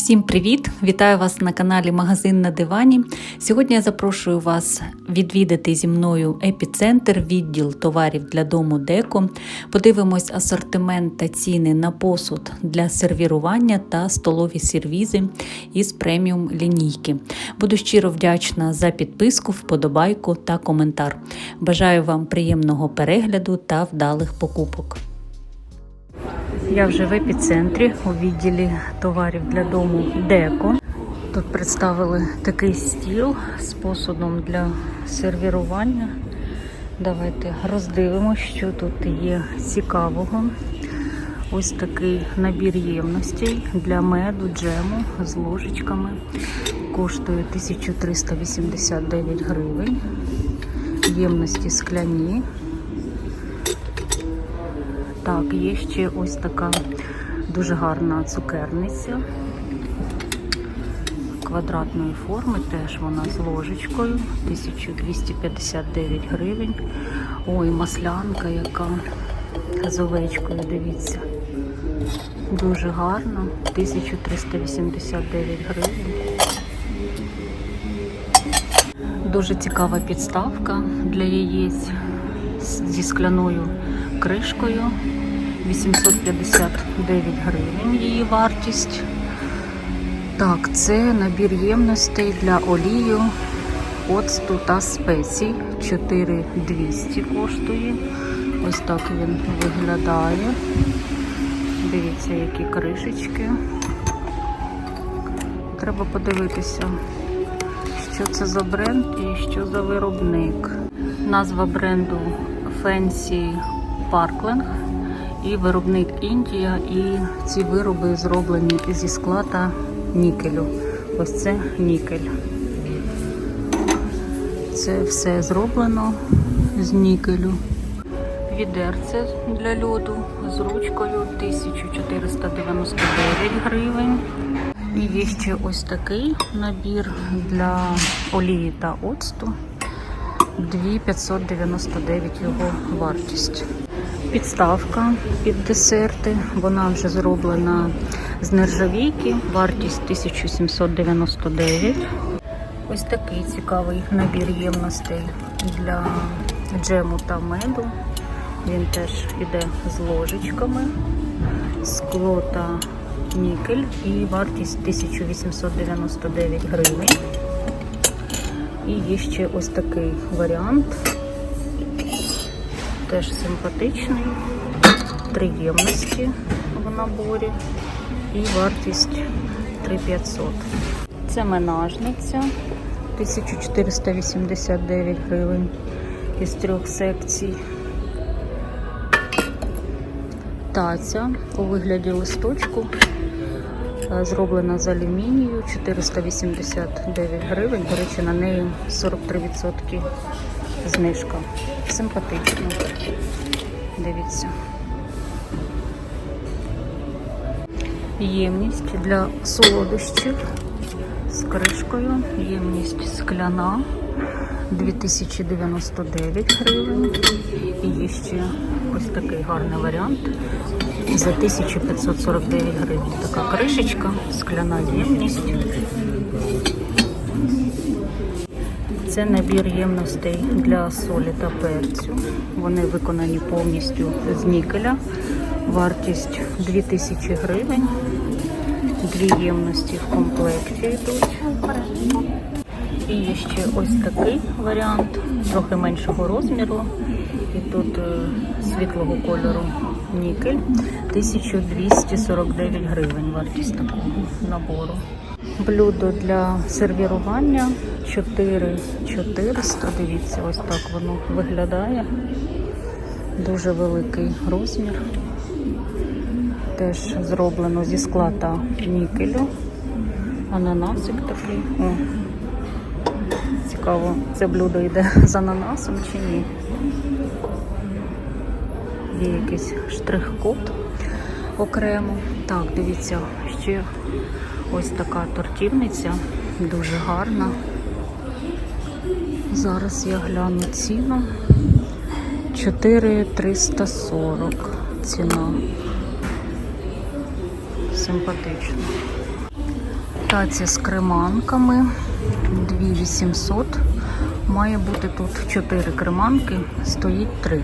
Всім привіт! Вітаю вас на каналі Магазин на дивані. Сьогодні я запрошую вас відвідати зі мною епіцентр, відділ товарів для дому Деко. Подивимось асортимент та ціни на посуд для сервірування та столові сервізи із преміум лінійки. Буду щиро вдячна за підписку, вподобайку та коментар. Бажаю вам приємного перегляду та вдалих покупок. Я вже в епіцентрі у відділі товарів для дому Деко. Тут представили такий стіл з посудом для сервірування. Давайте роздивимося, що тут є цікавого. Ось такий набір ємностей для меду, джему з ложечками. Коштує 1389 гривень. Ємності скляні. Так, є ще ось така дуже гарна цукерниця квадратної форми, теж вона з ложечкою, 1259 гривень. Ой, маслянка яка з овечкою, дивіться. Дуже гарна, 1389 гривень. Дуже цікава підставка для яєць зі скляною кришкою. 859 гривень її вартість. Так, це набір ємностей для олію, оцту та спецій. 4200 коштує. Ось так він виглядає. Дивіться, які кришечки. Треба подивитися, що це за бренд і що за виробник. Назва бренду Fancy Parkland і виробник Індія. І ці вироби зроблені зі скла та нікелю. Ось це нікель. Це все зроблено з нікелю. Відерце для льоду з ручкою 1499 гривень. І є ще ось такий набір для олії та оцту. 2599 його вартість. Підставка під десерти. Вона вже зроблена з нержавійки. Вартість 1799. Ось такий цікавий набір ємностей для джему та меду. Він теж іде з ложечками, скло та нікель і вартість 1899 гривень. І є ще ось такий варіант. Теж симпатичний. Три ємності в наборі. І вартість 3500. Це менажниця 1489 гривень із трьох секцій. Таця у вигляді листочку. Зроблена з алюмінію 489 гривень. До речі, на неї 43% знижка. Симпатично. Дивіться. Ємність для солодощів з кришкою. Ємність скляна 2099 гривень. І є ще ось такий гарний варіант за 1549 гривень. Така кришечка, скляна ємність. Це набір ємностей для солі та перцю. Вони виконані повністю з нікеля. Вартість 2000 гривень. Дві ємності в комплекті йдуть. І ще ось такий варіант, трохи меншого розміру. І тут е, світлого кольору нікель. 1249 гривень вартість такого набору. Блюдо для сервірування 4400. Дивіться, ось так воно виглядає. Дуже великий розмір. Теж зроблено зі скла та нікелю. Ананасик такий. О, Цікаво, це блюдо йде з ананасом чи ні. Є якийсь штрих-код окремо. Так, дивіться, ще ось така тортівниця, дуже гарна. Зараз я гляну ціну. 4340 ціна. Симпатично. Таця з креманками 2800. Має бути тут 4 креманки, стоїть 3.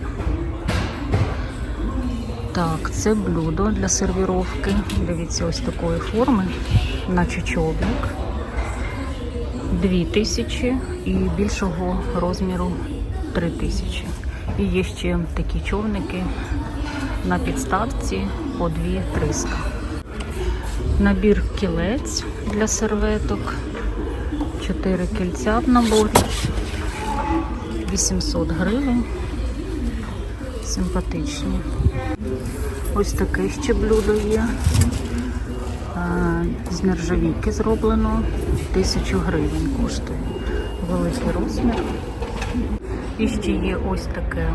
Так, це блюдо для сервіровки. Дивіться, ось такої форми, наче човник. 2000 і більшого розміру 3000. І є ще такі човники на підставці по 2300. Набір кілець для серветок. 4 кільця в наборі. 800 гривень. Симпатичні. Ось таке ще блюдо є. З нержавійки зроблено. 1000 гривень коштує. Великий розмір. І ще є ось таке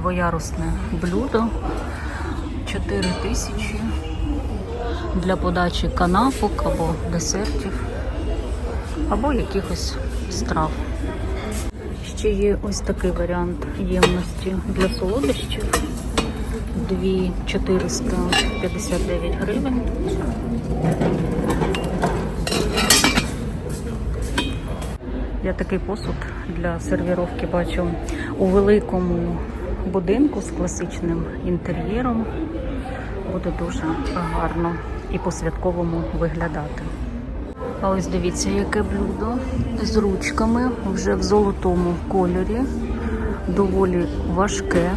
двоярусне блюдо. 4 тисячі для подачі канапок або десертів, або якихось страв. Ще є ось такий варіант ємності для солодощів. 2459 гривень. Я такий посуд для сервіровки бачу у великому будинку з класичним інтер'єром. Буде дуже гарно і по-святковому виглядати. А ось дивіться, яке блюдо з ручками вже в золотому кольорі, доволі важке.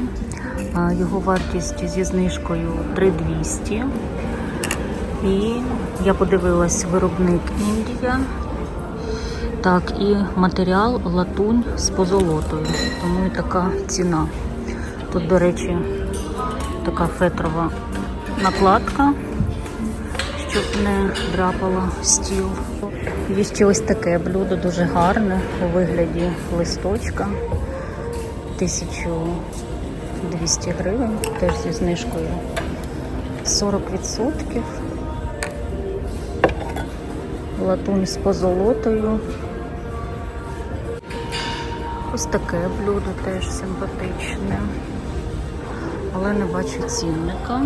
Його вартість зі знижкою 3200. І я подивилась виробник Індія. Так, і матеріал латунь з позолотою. Тому і така ціна. Тут, до речі, така фетрова накладка, щоб не драпало стіл. Є ще ось таке блюдо, дуже гарне у вигляді листочка. 1200 гривень, теж зі знижкою 40%. Латунь з позолотою. Ось таке блюдо теж симпатичне, але не бачу цінника.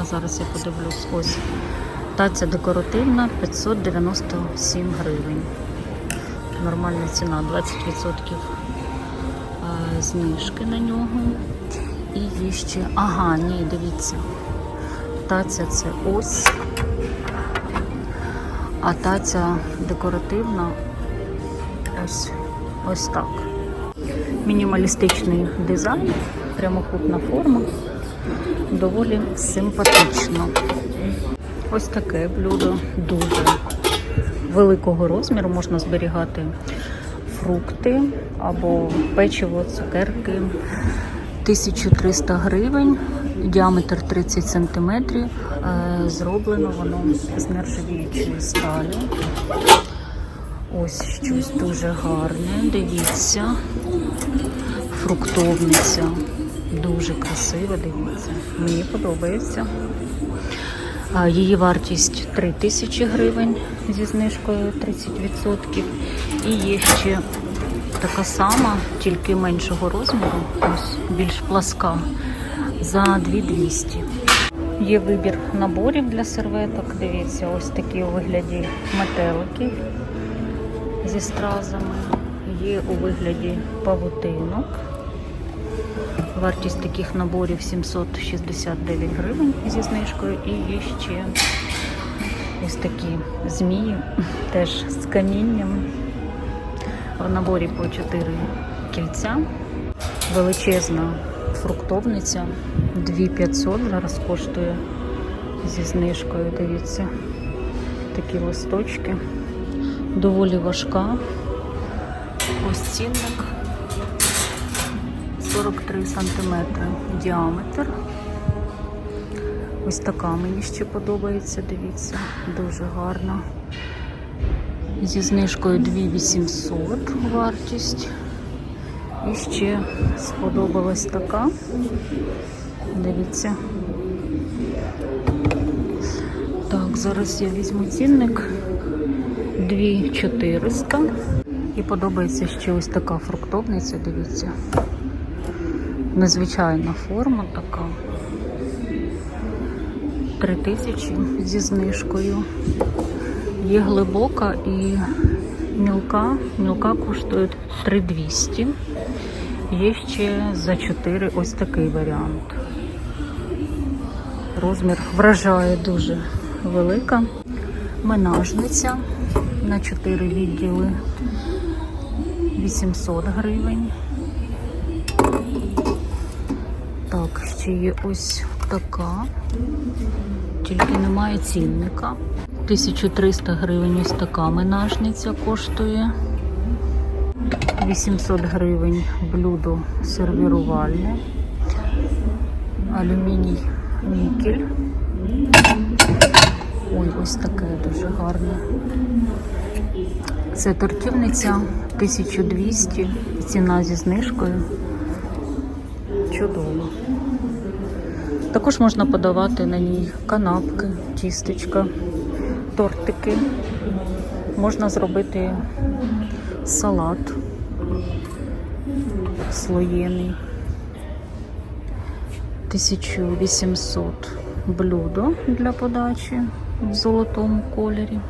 А зараз я подивлюсь, ось таця декоративна 597 гривень. Нормальна ціна, 20% знижки на нього. І є ще. Ага, ні, дивіться. Таця це ось. А таця декоративна ось ось так. Мінімалістичний дизайн, прямокутна форма, доволі симпатично. Ось таке блюдо дуже великого розміру. Можна зберігати фрукти або печиво, цукерки. 1300 гривень, діаметр 30 см. Зроблено воно з нержавіючої сталі. Ось щось дуже гарне. Дивіться. Фруктовниця. Дуже красива, дивіться. Мені подобається. Її вартість 3000 гривень зі знижкою 30%. І є ще така сама, тільки меншого розміру, ось більш пласка, за 2200. Є вибір наборів для серветок. Дивіться, ось такі у вигляді метелики зі стразами. Є у вигляді павутинок. Вартість таких наборів 769 гривень зі знижкою. І є ще ось такі змії, теж з камінням. В наборі по 4 кільця. Величезна фруктовниця. 2500 зараз коштує зі знижкою. Дивіться, такі листочки. Доволі важка. Ось цінник. 43 сантиметри діаметр. Ось така мені ще подобається, дивіться, дуже гарна. Зі знижкою 2800 вартість. І ще сподобалась така. Дивіться. Так, зараз я візьму цінник 2400. І подобається ще ось така фруктовниця, дивіться. Незвичайна форма така. 3000 зі знижкою. Є глибока і мілка. Мілка коштує 3200. Є ще за 4 ось такий варіант. Розмір вражає дуже велика. Менажниця на 4 відділи 800 гривень. Так, ще є ось така, тільки немає цінника. 1300 гривень ось така менажниця коштує. 800 гривень блюдо сервірувальне. Алюміній нікель. Ой, ось таке дуже гарне. Це тортівниця 1200, ціна зі знижкою. Чудово. Також можна подавати на ній канапки, тістечка, тортики. Можна зробити салат слоєний. 1800 блюдо для подачі в золотому кольорі.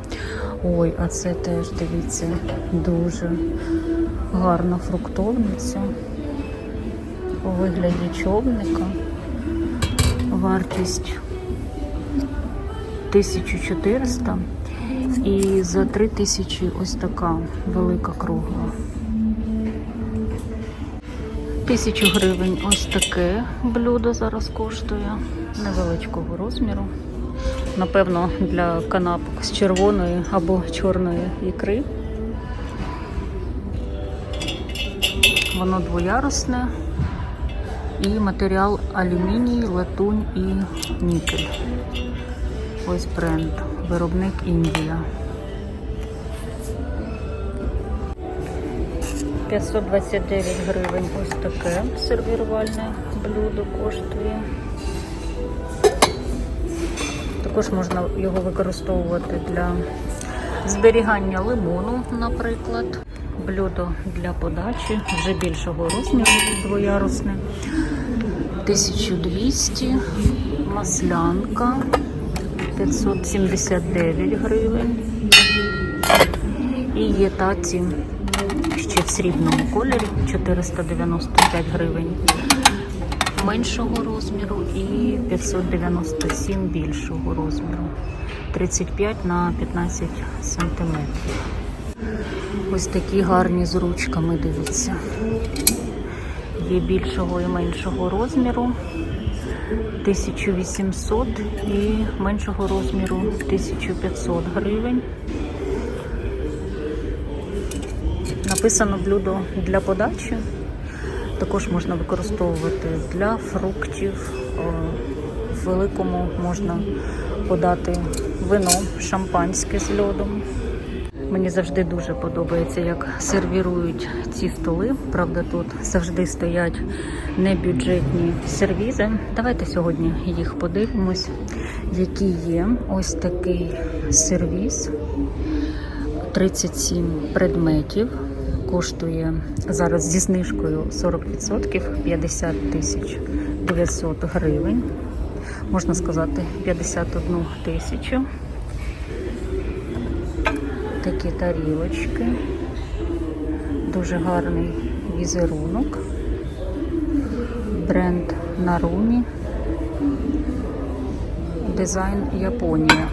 Ой, а це теж, дивіться, дуже гарна фруктовниця у вигляді човника. Вартість 1400 і за 3000 ось така велика кругла. Тисячу гривень ось таке блюдо зараз коштує невеличкого розміру. Напевно, для канапок з червоної або чорної ікри. Воно двоярусне і матеріал алюміній, латунь і нікель. Ось бренд, виробник Індія. 529 гривень ось таке сервірувальне блюдо коштує. Також можна його використовувати для зберігання лимону, наприклад. Блюдо для подачі вже більшого розміру, двоярусне. 1200, маслянка 579 гривень. І є таці ще в срібному кольорі 495 гривень меншого розміру і 597 більшого розміру. 35 на 15 сантиметрів. Ось такі гарні з ручками, дивіться. Є більшого і меншого розміру 1800 і меншого розміру 1500 гривень. Написано блюдо для подачі. Також можна використовувати для фруктів. В великому можна подати вино, шампанське з льодом. Мені завжди дуже подобається, як сервірують ці столи. Правда, тут завжди стоять небюджетні сервізи. Давайте сьогодні їх подивимось, які є. Ось такий сервіз. 37 предметів. Коштує зараз зі знижкою 40% 50 тисяч 900 гривень. Можна сказати, 51 тисячу. Такі тарілочки. Дуже гарний візерунок. Бренд Нарумі. Дизайн Японія.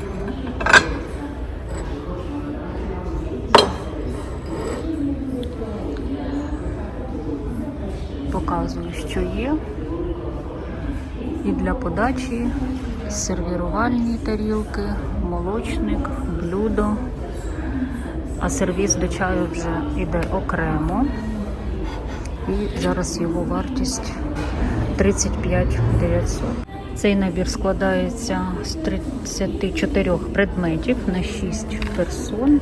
Показую, що є. І для подачі сервірувальні тарілки, молочник, блюдо. А сервіс до чаю вже йде окремо. І зараз його вартість 35 900. Цей набір складається з 34 предметів на 6 персон.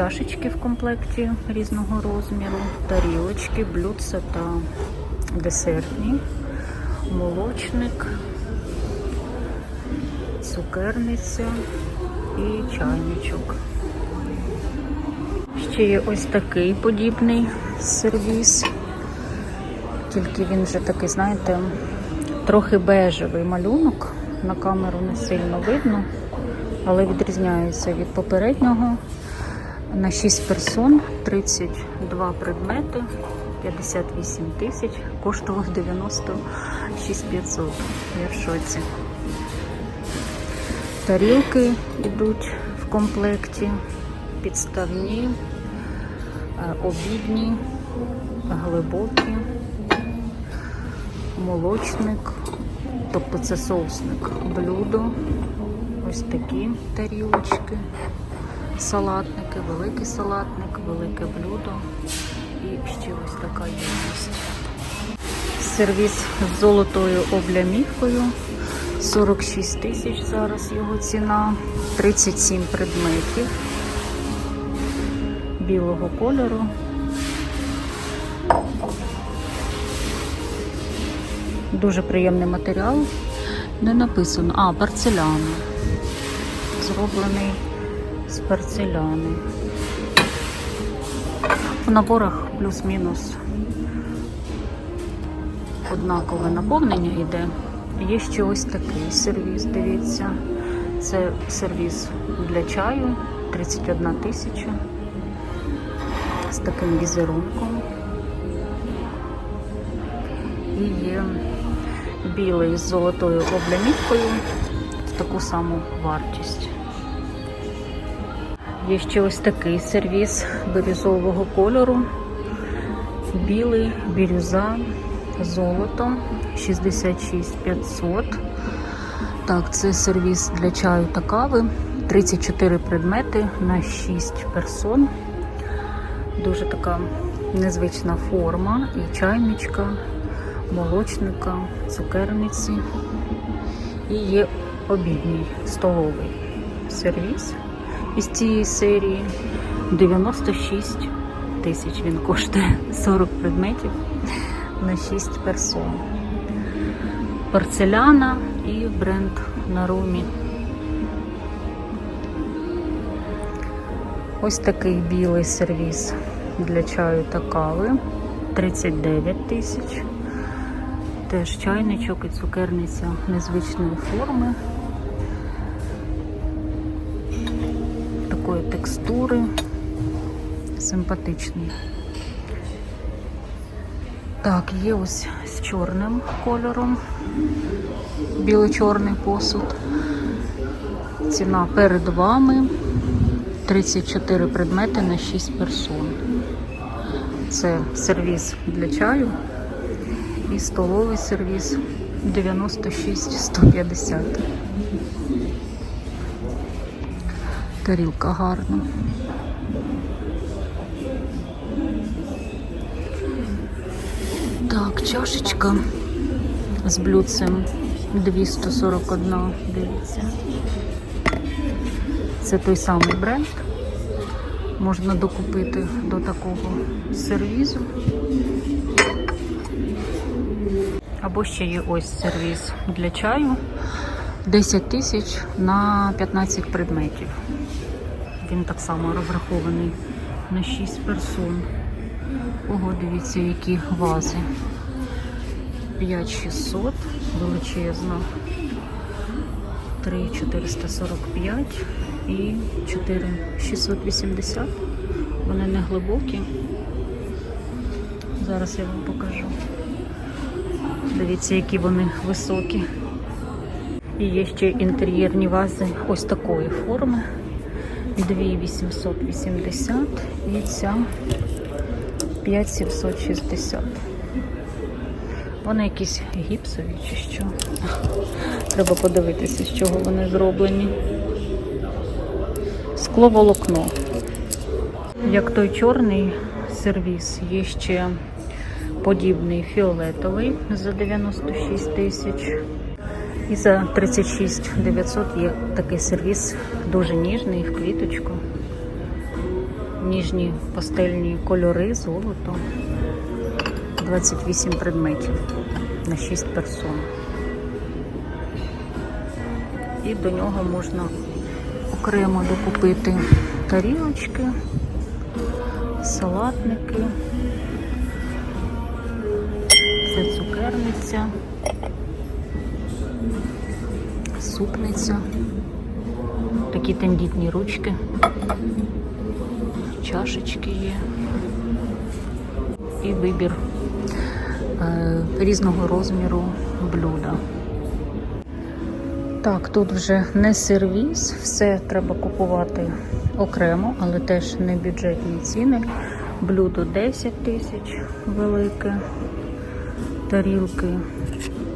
Чашечки в комплекті різного розміру, тарілочки, блюдца та десертні, молочник, цукерниця і чайничок. Ще є ось такий подібний сервіс, тільки він вже такий, знаєте, трохи бежевий малюнок. На камеру не сильно видно. але відрізняється від попереднього. На 6 персон 32 предмети, 58 тисяч, коштував 96 500. Я в шоці. Тарілки йдуть в комплекті, підставні, е, обідні, глибокі, молочник, тобто це соусник, блюдо, ось такі тарілочки, салатники, великий салатник, велике блюдо і ще ось така ємність. Сервіс з золотою облямівкою. 46 тисяч зараз його ціна, 37 предметів білого кольору. Дуже приємний матеріал. Не написано. А, порцеляна. Зроблений з порцеляни. В наборах плюс-мінус однакове наповнення йде. Є ще ось такий сервіс, дивіться. Це сервіс для чаю 31 тисяча з таким візерунком. І є білий з золотою облямівкою в таку саму вартість. Є ще ось такий сервіс бірюзового кольору. Білий, бірюза, золото 66 500. Так, це сервіс для чаю та кави. 34 предмети на 6 персон. Дуже така незвична форма. І чайничка, молочника, цукерниці. І є обідній столовий сервіс із цієї серії. 96 тисяч він коштує 40 предметів на 6 персон. Порцеляна і бренд Нарумі. Ось такий білий сервіс для чаю та кави. 39 тисяч. Теж чайничок і цукерниця незвичної форми. Текстури. Симпатичний. Так, є ось з чорним кольором. Біло-чорний посуд. Ціна перед вами 34 предмети на 6 персон. Це сервіс для чаю і столовий сервіс 96 150. Тарілка гарна. Так, чашечка з блюдцем 241, дивіться. Це той самий бренд. Можна докупити до такого сервізу. Або ще є ось сервіз для чаю. 10 тисяч на 15 предметів. Він так само розрахований на 6 персон. Ого, дивіться, які вази. 5600, величезна. 3445 і 4680. Вони не глибокі. Зараз я вам покажу. Дивіться, які вони високі. І є ще інтер'єрні вази ось такої форми. 2880 і ця 5760. Вони якісь гіпсові чи що. Треба подивитися, з чого вони зроблені. Скловолокно. Як той чорний сервіс, є ще подібний фіолетовий за 96 тисяч. І за 36 900 є такий сервіс дуже ніжний в квіточку. Ніжні пастельні кольори, золото. 28 предметів на 6 персон. І до нього можна окремо докупити тарілочки, салатники. Це цукерниця, супниця. Такі тендітні ручки. Чашечки є. І вибір е, різного розміру блюда. Так, тут вже не сервіс, все треба купувати окремо, але теж не бюджетні ціни. Блюдо 10 тисяч велике, тарілки.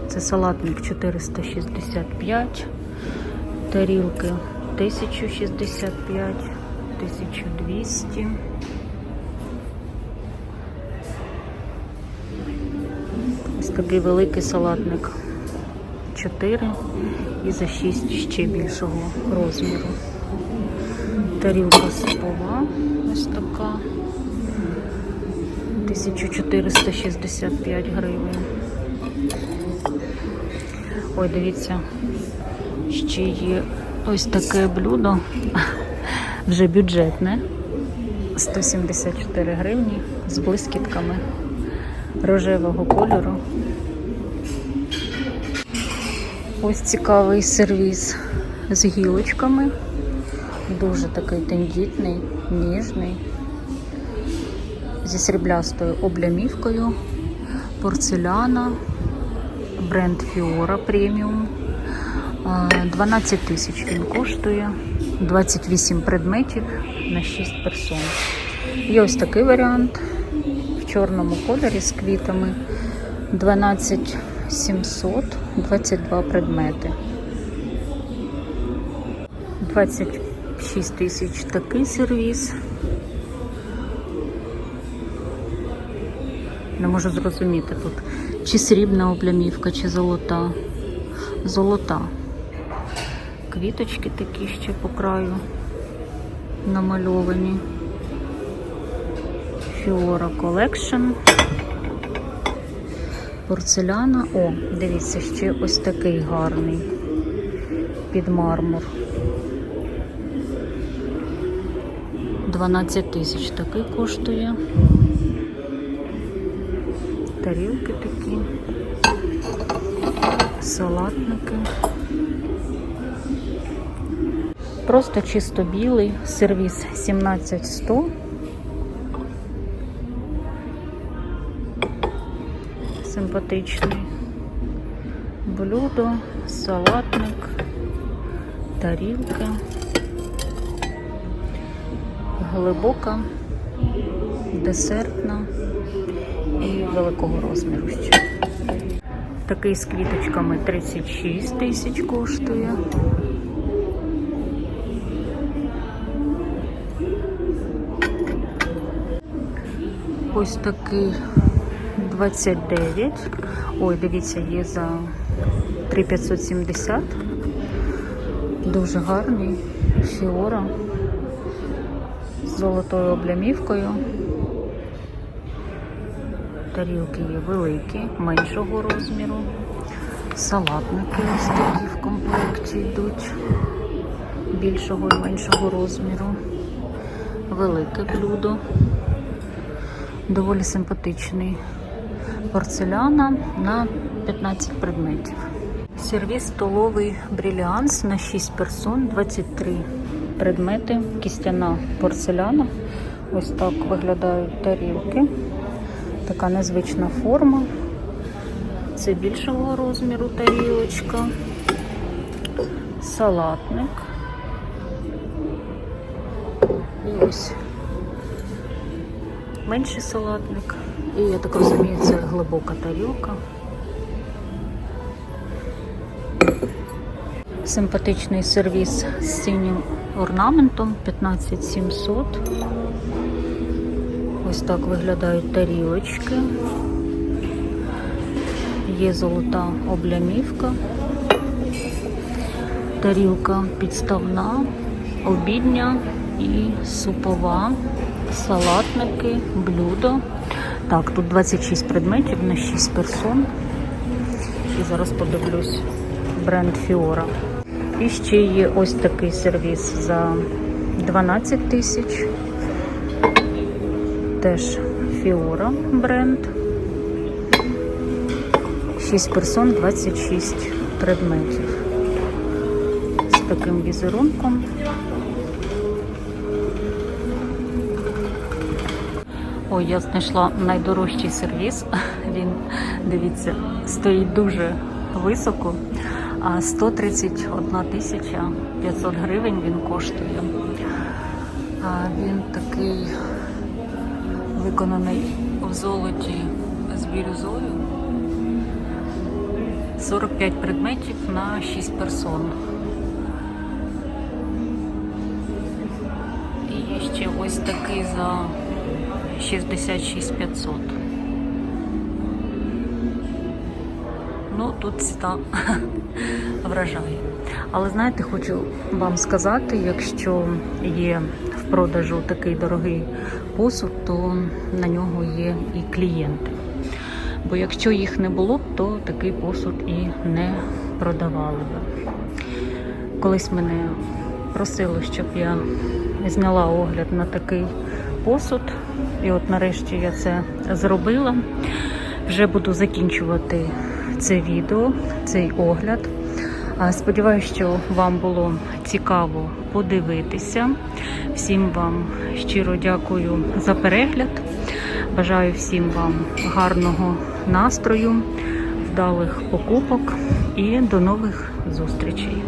Це салатник 465, тарілки 1065, 1200. Ось такий великий салатник 4 і за 6 ще більшого розміру. Тарілка супова ось така. 1465 гривень. Ой, дивіться, ще є ось таке блюдо, вже бюджетне. 174 гривні з блискітками рожевого кольору. Ось цікавий сервіс з гілочками. Дуже такий тендітний, ніжний, зі сріблястою облямівкою, порцеляна, бренд Fiora преміум. 12 тисяч він коштує, 28 предметів на 6 персон. Є ось такий варіант в чорному кольорі з квітами. 12 700, 22 предмети. 26 тисяч такий сервіс. Не можу зрозуміти тут, чи срібна облямівка, чи золота. Золота. Квіточки такі ще по краю намальовані. Fiora Collection. Порцеляна. О, дивіться, ще ось такий гарний під мармур. 12 тисяч такий коштує. Тарілки такі, салатники. Просто чисто білий, сервіс 17100. Симпатичний блюдо, салатник, тарілка, глибока, десертна і великого розміру ще. Такий з квіточками 36 тисяч коштує. Ось такий 29. Ой, дивіться, є за 3570. Дуже гарний. Фіора з золотою облямівкою. Тарілки є великі, меншого розміру. Салатники ось такі в комплекті йдуть більшого і меншого розміру. Велике блюдо. Доволі симпатичний порцеляна на 15 предметів. Сервіс столовий бріліанс на 6 персон, 23 предмети, кістяна порцеляна. Ось так виглядають тарілки. Така незвична форма. Це більшого розміру тарілочка, салатник. І ось менший салатник. І я так розумію, це глибока тарілка. Симпатичний сервіс з синім орнаментом 15700. Ось так виглядають тарілочки. Є золота облямівка, тарілка підставна, обідня і супова, салатники, блюдо. Так, тут 26 предметів на 6 персон. І зараз подивлюсь бренд Fiora. І ще є ось такий сервіс за 12 тисяч. Теж Fiora бренд. 6 персон, 26 предметів. З таким візерунком. Ой, я знайшла найдорожчий сервіс. Він, дивіться, стоїть дуже високо. 131 тисяча 500 гривень він коштує. Він такий виконаний в золоті з бірюзою. 45 предметів на 6 персон. І ще ось такий за 66 500. Ну, тут ціна вражає. Але знаєте, хочу вам сказати, якщо є в продажу такий дорогий посуд, то на нього є і клієнти. Бо якщо їх не було б, то такий посуд і не продавали би. Колись мене просили, щоб я зняла огляд на такий посуд. І от нарешті я це зробила. Вже буду закінчувати це відео, цей огляд. Сподіваюсь, що вам було цікаво подивитися. Всім вам щиро дякую за перегляд. Бажаю всім вам гарного настрою, вдалих покупок і до нових зустрічей.